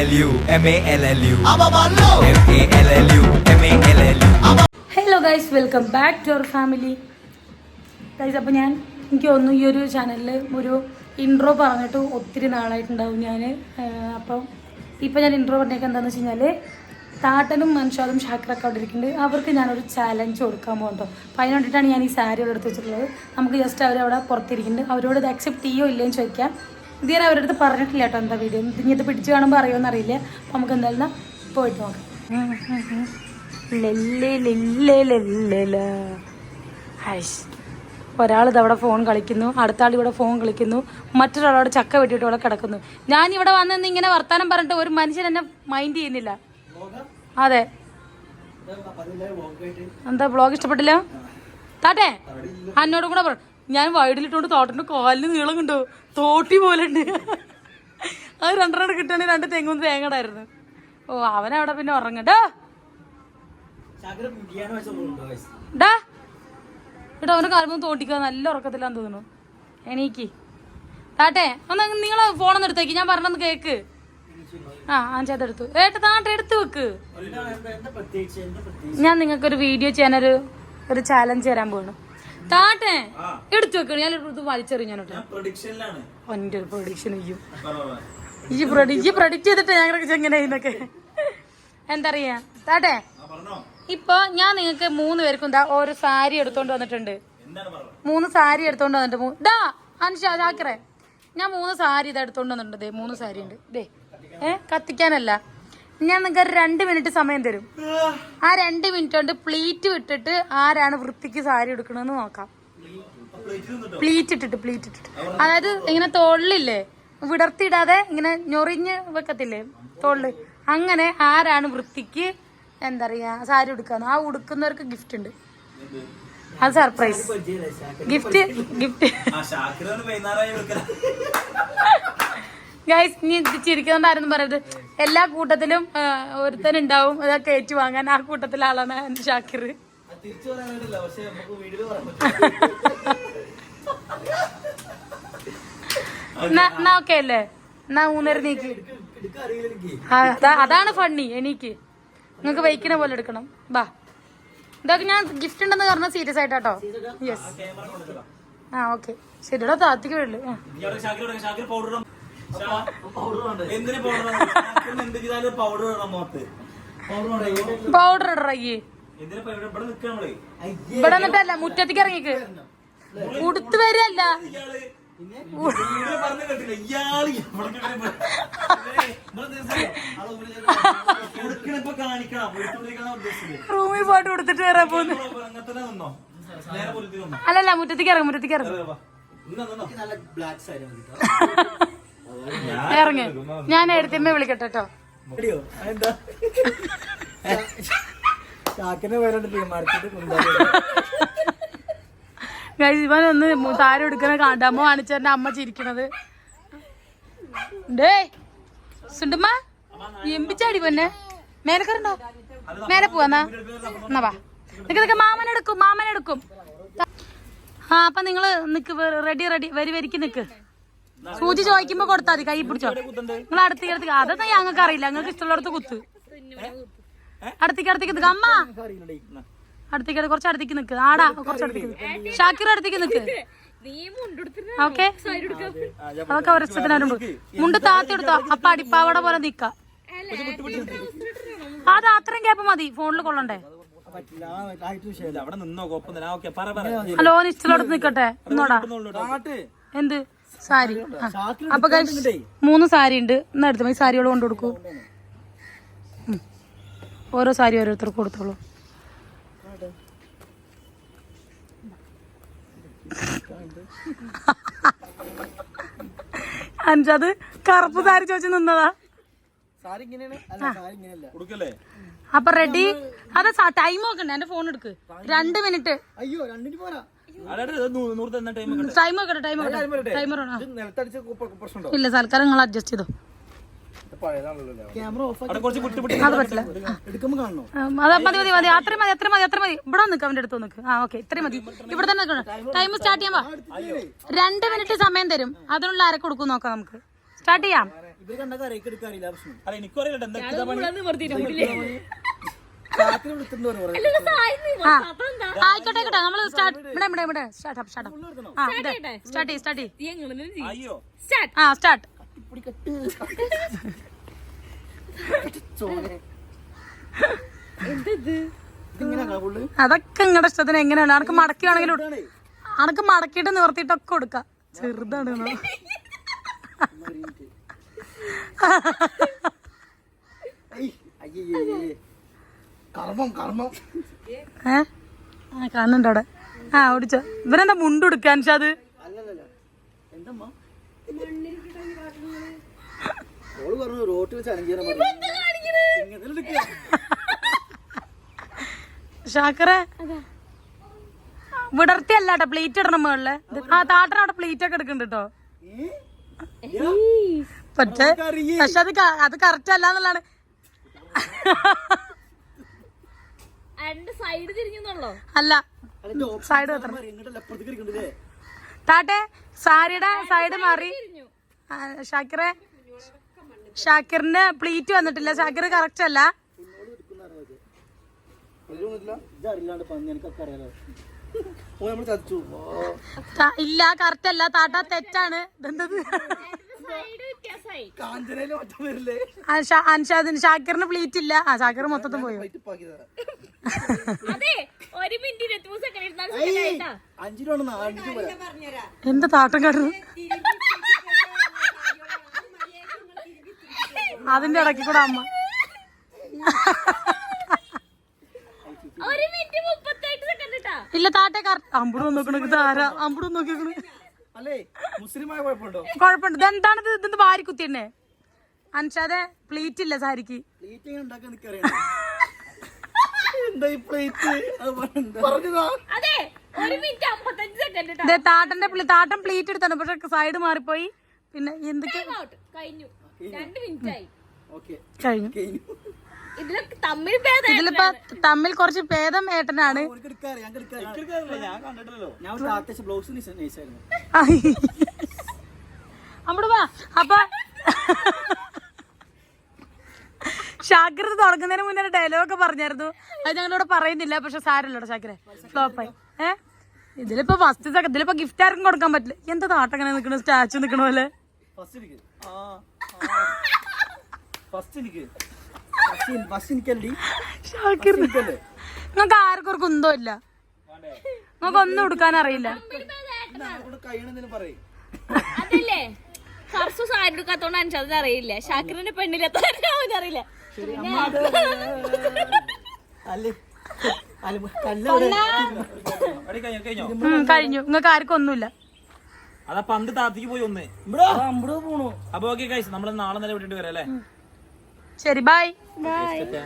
L U M A L L U. M A L L U M A L L U. Hello guys welcome back to our family guys അപ്പോൾ ഞാൻ എനിക്ക് തോന്നുന്നു ഈ ഒരു ചാനലിൽ ഒരു intro പറഞ്ഞിട്ട് ഒത്തിരി നാളായിട്ടുണ്ടാവും ഞാൻ അപ്പം ഇപ്പം ഞാൻ ഇൻട്രോ പറഞ്ഞേക്ക് എന്താണെന്ന് വെച്ച് കഴിഞ്ഞാൽ താട്ടനും മൻഷാദും ഷാക്കറൊക്കെ അവിടെ ഇരിക്കുന്നുണ്ട്. അവർക്ക് ഞാനൊരു ചാലഞ്ച് കൊടുക്കാൻ പോകുന്നുണ്ടോ അപ്പോൾ അതിന് വേണ്ടിയിട്ടാണ് ഞാൻ ഈ സാരി അവിടെ എടുത്ത് വെച്ചിട്ടുള്ളത്. നമുക്ക് ജസ്റ്റ് അവരവിടെ പുറത്തിരിക്കുന്നുണ്ട്. അവരോട് ഇത് അക്സെപ്റ്റ് ചെയ്യോ ഇല്ലയോ ചോദിക്കാം. ഇത് ഞാൻ അവരുടെ അടുത്ത് പറഞ്ഞിട്ടില്ല കേട്ടോ എന്താ വീഡിയോ ഇനി ഇത് പിടിച്ച് കാണുമ്പോൾ അറിയുമെന്ന് അറിയില്ല. അപ്പോൾ നമുക്ക് എന്തായാലും പോയിട്ട് നോക്കാം. ഒരാൾ ഇതവിടെ ഫോൺ കളിക്കുന്നു. അടുത്ത ആൾ ഇവിടെ ഫോൺ കളിക്കുന്നു. മറ്റൊരാൾ മറ്റൊരാളോട് ചക്ക വെട്ടിയിട്ട് ഇവിടെ കിടക്കുന്നു. ഞാൻ ഇവിടെ വന്നെന്ന് ഇങ്ങനെ വർത്താനം പറഞ്ഞിട്ട് ഒരു മനുഷ്യൻ എന്നെ മൈൻഡ് ചെയ്യുന്നില്ല. അതെ. എന്താ ബ്ലോഗ് ഇഷ്ടപ്പെട്ടില്ല? താട്ടെ? എന്നോടും കൂടെ പറ. ഞാൻ വൈഡിലിട്ടോണ്ട് തോട്ടന്റെ കാലിന് നീളം കണ്ടോ. തോട്ടി പോലെ ഉണ്ട് അത് രണ്ടെണ്ണം കിട്ടുകയാണെങ്കിൽ രണ്ട് തെങ്ങും തേങ്ങടായിരുന്നു ഓ അവനവിടെ പിന്നെ ഉറങ്ങണ്ടോ ഡാ. ഇവിടെ അവന്റെ കാലം തോട്ടിക്കുക നല്ല ഉറക്കത്തില്ലാന്ന് തോന്നുന്നു. എണീക്ക്. താട്ടെ ഒന്ന് നിങ്ങൾ ഫോണൊന്ന് എടുത്തേക്ക്. ഞാൻ പറഞ്ഞൊന്ന് കേക്ക്. ആ അഞ്ചാത്ത എടുത്തു. ഏട്ട താട്ടെ എടുത്തു വെക്ക്. ഞാൻ നിങ്ങൾക്കൊരു വീഡിയോ ചെയ്യാനൊരു ഒരു ചാലഞ്ച് തരാൻ പോകണം താട്ടെ. എടുത്തു വെക്കണ. ഞാൻ ഇത് വലിച്ചെറിഞ്ഞാനോട്ടെ ഒന്റെ ഒരു പ്രൊഡിക്ഷൻ ചെയ്യും ഈ പ്രൊഡി ഈ പ്രൊഡിക്റ്റ് ചെയ്തിട്ട് ഞങ്ങൾക്ക് എങ്ങനെ ഇതൊക്കെ എന്താ പറയാ? താട്ടെ. ഇപ്പൊ ഞാൻ നിങ്ങൾക്ക് മൂന്ന് പേർക്കും എന്താ ഓരോ സാരി എടുത്തോണ്ട് വന്നിട്ടുണ്ട്. മൂന്ന് സാരി എടുത്തോണ്ട് വന്നിട്ട് ദാ അനുഷ ചാക്കറേ ഞാൻ മൂന്ന് സാരി ഇതാ എടുത്തോണ്ട് വന്നിട്ടുണ്ട് ദേ മൂന്ന് സാരി ഉണ്ട്. ദേ. ഏഹ് കത്തിക്കാനല്ല. ഞാൻ നിങ്ങൾക്ക് രണ്ട് മിനിറ്റ് സമയം തരും. ആ രണ്ട് മിനിറ്റ് കൊണ്ട് പ്ലീറ്റ് വിട്ടിട്ട് ആരാണ് വൃത്തിക്ക് സാരി എടുക്കണമെന്ന് നോക്കാം. പ്ലീറ്റ് ഇട്ടിട്ട് പ്ലീറ്റ് ഇട്ടിട്ട്. അതായത് ഇങ്ങനെ തോളിലില്ലേ? വിടർത്തിയിടാതെ ഇങ്ങനെ ഞൊറിഞ്ഞ് വെക്കത്തില്ലേ? തോളിൽ. അങ്ങനെ ആരാണ് വൃത്തിക്ക് എന്താ പറയാ സാരി ഉടുക്കാന്ന്. ആ ഉടുക്കുന്നവർക്ക് ഗിഫ്റ്റ് ഉണ്ട്. അത് സർപ്രൈസ് ഗിഫ്റ്റ് ഗിഫ്റ്റ് ഗൈസ് നീ ചിരിക്കുന്നുണ്ടായിരുന്നു പറയുന്നത് എല്ലാ കൂട്ടത്തിലും ഒരുത്തൻ ഉണ്ടാവും അതൊക്കെ ഏറ്റു വാങ്ങാൻ. ആ കൂട്ടത്തിലെ ആളാണ് എന്റെ ഷാക്കിർ. എന്നാ ഓക്കെ അല്ലേ? എന്നാ ഊന്നേരം നീക്കി. അതാണ് ഫണ്ണി എനിക്ക് നിങ്ങൾക്ക് വയ്ക്കണ പോലെ എടുക്കണം. ബാ. ഇതൊക്കെ ഞാൻ ഗിഫ്റ്റ് ഉണ്ടെന്ന് പറഞ്ഞ സീരിയസ് ആയിട്ടാട്ടോ യെസ് ആ ഓക്കെ ശരിടാ താത്തിക്ക് വേണ്ടു. പൗഡർ ഇടറയ്യേ ഇവിടെ നിന്നിട്ടല്ല മുറ്റത്തേക്ക് ഇറങ്ങിക്ക്. ഉടുത്ത് വരല്ല. റൂമിൽ പോയിട്ട് കൊടുത്തിട്ട് വരാൻ പോകുന്നു അല്ലല്ല മുറ്റത്തേക്ക് ഇറങ്ങും മുറ്റത്തേക്ക് ഇറങ്ങും. ഇറങ്ങ്. ഞാൻ എടുത്തമ്മ വിളിക്കട്ടെ കേട്ടോ ഇവൻ ഒന്ന് താരം എടുക്കുന്ന കാണ്ടാമോ കാണിച്ച എന്റെ അമ്മ ചിരിക്കണത്. ഡേ സുണ്ടുമ്മ എമ്പിച്ചാടി പൊന്നെ. മേലെ കയറണ്ടോ മേലെ പോവാന്നാ എന്നാ. വാ. നിക്ക് നിക്ക് മാമനെടുക്കും മാമനെടുക്കും ആ അപ്പൊ നിങ്ങൾ നിക്ക് റെഡി റെഡി വരി വരിക്ക് നിക്ക്. സൂചി ചോദിക്കുമ്പോ കൊടുത്താ മതി കൈ പിടിച്ചോ. നിങ്ങൾ അടുത്തേക്ക് അടുത്തേക്ക് അതൊന്നും ഞങ്ങൾക്ക് അറിയില്ല. ഞങ്ങൾക്ക് ഇഷ്ടമുള്ളടത്ത് കുത്ത്. അടുത്തേക്ക് അടുത്തേക്ക് നിൽക്കുക അമ്മ. അടുത്തേക്ക് അടുത്ത് കുറച്ച് അടുത്തേക്ക് നിക്ക്. ആടാ കുറച്ച് അടുത്തേക്ക് ഷാക്കിർ അടുത്തേക്ക് നിക്ക്. ഓക്കെ. അതൊക്കെ ഒരു ഇഷ്ടത്തിനും മുണ്ട് താത്തി എടുത്തോ. അപ്പൊ അടിപ്പാവട പോലെ നിക്ക. അത് അത്രയും കേപ്പ് മതി. ഫോണിൽ കൊള്ളണ്ടേ. ഹലോ നിശ്ചലോടത്ത് നിക്കട്ടെ. എന്നോടാ നാട്ട് എന്ത്? സാരി. ആ. അപ്പൊ മൂന്ന് സാരി ഉണ്ട്. എന്നാ എടുത്തു ഈ സാരികൾ കൊണ്ടു കൊടുക്കൂ. ഓരോ സാരി ഓരോരുത്തർക്ക് കൊടുത്തോളൂ. അഞ്ചത് കറുപ്പ് സാരി ചോദിച്ചു നിന്നതാ. സാരി ഇങ്ങനെയാണ്? അല്ല സാരി ഇങ്ങനെയല്ല. കൊടുക്കല്ലേ? അപ്പൊ റെഡി അതെ ടൈം നോക്കണ്ടേ എന്റെ ഫോൺ എടുക്ക്. രണ്ട് മിനിറ്റ് അയ്യോ രണ്ടിന് പോരാ. ടൈം ടൈമർ ഇല്ല സൽക്കാരം നിങ്ങൾ അഡ്ജസ്റ്റ് ചെയ്തോ? ക്യാമറ ഓഫ് അവിടെ കുറച്ച് വിട്ട് വിട്ട് അത് കാണണോ? ഉം, അത് മതി മതി മതി. അത്രയും മതി അത്രയും മതി അത്ര മതി. ഇവിടെ നിൽക്ക് അവന്റെ അടുത്ത് നിൽക്ക് ആ ഓക്കെ ഇത്രയും മതി. ഇവിടെ തന്നെ നിൽക്കണം ടൈം സ്റ്റാർട്ട് ചെയ്യാൻ വാ. രണ്ട് മിനിറ്റ് സമയം തരും. അതിനുള്ള ആരെ കൊടുക്കും നോക്കാം നമുക്ക്. സ്റ്റാർട്ട് ചെയ്യാം. ആയിക്കോട്ടെ ആയിക്കോട്ടെ. നമ്മൾ സ്റ്റാർട്ട് ഇവിടെ ഇവിടെ ഇവിടെ. സ്റ്റാർട്ട് സ്റ്റാർട്ട് ആ സ്റ്റാർട്ട് ചെയ്യ് സ്റ്റാർട്ട് ആ സ്റ്റാർട്ട്. അതൊക്കെ നിങ്ങളുടെ ഇഷ്ടത്തിന് എങ്ങനെയാണ്? അനക്ക് മടക്കിയാണെങ്കിലും ഇട്. അനക്ക് മടക്കിയിട്ട് നിവർത്തിയിട്ടൊക്കെ കൊടുക്കാം. ചെറുതാണ് അയ്യോ അയ്യേ കർമ്മം കർമ്മം. ഏ? ആ കാണുന്നുണ്ട് അവിടെ. ആ ഓടിച്ചോ. ഇവരെന്താ മുണ്ട് പക്ഷെ അത്? ഷാക്കറെ വിടർത്തി അല്ലാട്ടോ പ്ലേറ്റ് ഇടണം മുകളിൽ. ആ താട്ടൻ അവിടെ പ്ലേറ്റ് ഒക്കെ എടുക്കുന്നുണ്ട് കേട്ടോ പക്ഷെ പക്ഷെ അത് അത് കറക്റ്റ് അല്ല എന്നുള്ളതാണ്. സൈഡ് തിരിഞ്ഞെന്നുള്ളോ? അല്ല സൈഡ് താട്ടെ സാരിയുടെ സൈഡ് മാറി. ഷാക്കിറെ ഷാക്കിറിന്റെ പ്ലീറ്റ് വന്നിട്ടില്ല. ഷാക്കിർ കറക്റ്റ് അല്ല. ഇല്ല കറക്റ്റ് അല്ല. താട്ട തെറ്റാണ്. ഇതെന്തത്? അൻഷാദിന് ഷാക്കിറിന് പ്ലീറ്റ് ഇല്ല. ആ ഷാക്കിർ മൊത്തത്തിൽ പോയോ? എന്ത് താട്ടം കാട്ടുന്നു അതിന്റെ ഇടയ്ക്ക് കൂടെ അമ്മ. ഒരു മിനിറ്റ് മുപ്പത്തെട്ട് സെക്കൻഡ് ഇട്ടാ. ഇല്ല താട്ടെ അമ്പടും നോക്കണ ഇത് ആരാ? അമ്പടും നോക്കിക്കണു അല്ലേ മുസ്ലിമായ കുഴപ്പമുണ്ടോ? ഇതെന്താണ് ഇത് ഇതെന്ത് വാരി കുത്തിയന്നെ അൻഷാദെ പ്ലീറ്റ് ഇല്ല സാരിക്ക്. താട്ടന്റെ പ്ലി- താട്ടൻ പ്ലീറ്റ് എടുത്താണ്. പക്ഷെ സൈഡ് മാറിപ്പോയി. പിന്നെ എന്തൊക്കെ? ഔട്ട് കഴിഞ്ഞു. രണ്ട് മിനിറ്റ് ആയി. കഴിഞ്ഞു. ഇതിലിപ്പോ തമ്മിൽ കുറച്ച് ഭേദം ഏട്ടനാണ്. നമ്മുടെ എടുക്കാറ് ഞാൻ എടുക്കാറ് എനിക്കറിയില്ല, ഞാൻ കണ്ടിട്ടില്ലല്ലോ ഞാൻ ഒരു താത്തച്ച ബ്ലൗസ് നൈസായിരുന്നു അമ്മട് വാ അപ്പൊ ഷാക്കിർ തുടങ്ങുന്നതിന് മുന്നേ ഡയലോഗ് പറഞ്ഞായിരുന്നു. അത് ഞങ്ങളിവിടെ പറയുന്നില്ല പക്ഷെ സാരല്ലോ ഷാക്കിറെ ഫ്ലോപ്പായി ഏ? ഇതിലിപ്പോ ഫസ്റ്റ് സെക്കൻഡ് ഇതിലിപ്പോ ഗിഫ്റ്റ് ആർക്കും കൊടുക്കാൻ പറ്റില്ല. എന്താ താട്ടങ്ങനെ നിക്കണ സ്റ്റാച്ചു നിക്കണ പോലെ. നിങ്ങൾക്ക് ആർക്കും ഒരു കുന്തോ ഇല്ല. നിങ്ങൾക്ക് ഒന്നും കൊടുക്കാൻ അറിയില്ല. അതല്ലേ? സാരി എടുക്കാത്തോണ്ട് അനുസരിച്ച് അറിയില്ല. ഷാക്കിറിന്റെ പെണ്ണിലെത്താൻ അറിയില്ല കഴിഞ്ഞോ നിങ്ങൾക്ക് ആർക്കും ഒന്നുമില്ല. അതാ പന്ത് താത്തിക്ക് പോയി ഒന്ന്. അപ്പൊ ഓക്കെ നമ്മൾ നാളെ നേരെ വിട്ടിട്ട് വരാം അല്ലേ? ശരി ബൈ അല്ലേ